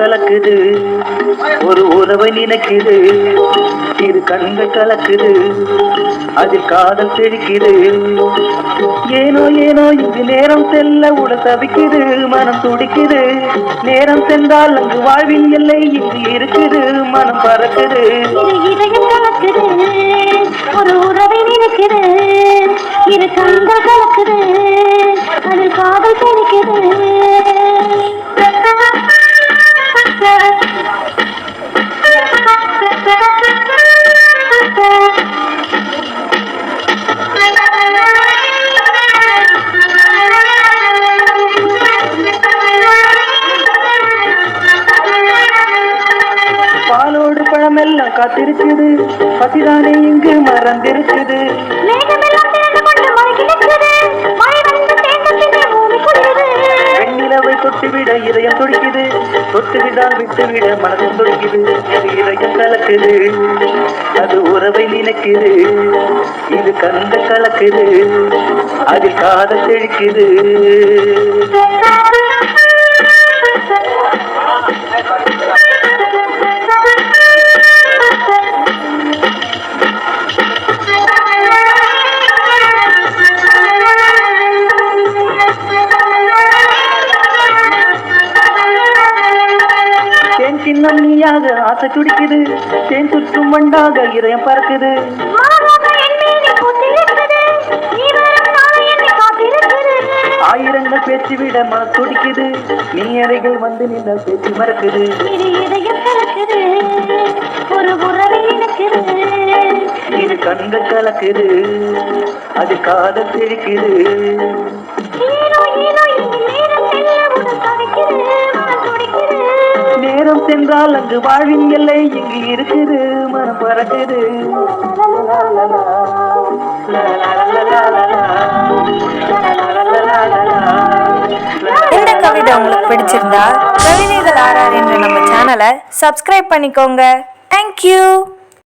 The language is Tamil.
கலக்குது. ஒரு உறவை நினைக்குது. இரு கண்கள் கலக்குது. அதில் காதல் செழிக்குது ஏனோ ஏனோ இது நேரம் செல்ல உடல் தவிக்குது. மனம் துடிக்குது. நேரம் சென்றால் அங்கு வாழ்வின் எல்லை இங்கு இருக்குது. மனம் பறக்குது. இதயம் கலக்குது. ஒரு உறவை நினைக்குது. இரு கண்கள் கலக்குது. அதில் காதல் தெரிக்குது பழமெல்லாம் காத்திருக்குது. பசிதானே இங்கு மறந்திருக்குது. மேகமெல்லாம் வெண்ணிலவை தொட்டுவிட இதயம் துடிக்குது. தொட்டுவிடால் விட்டுவிட மனசும் துடிக்குது. இது இதயம் கலக்குது. அது உறவை நினைக்குது இது கந்த கலக்குது. அதில் காதல் செழிக்குது நீயாக ஆசை துடிக்குது. தேன் சுற்றும் வண்டாக இதயம் பறக்குது. ஆயிரங்கள் பேச்சுவிட மனம் துடிக்குது. நீ அறைகள் வந்து நின்றால் பேச்சு மறக்குது. ஒரு இது கண்ட கலக்குது. அது காதல் செழிக்குது நேரம் சென்றால் அங்கு வாழ்வின் எல்லை இங்கு இருக்குது மனம் பறக்குது. இந்த கவிதை உங்களுக்கு பிடிச்சிருந்தா கவிதைகள் ஆர்ஆர் என்ற நம்ம சேனலை சப்ஸ்கிரைப் பண்ணிக்கோங்க. தேங்க்யூ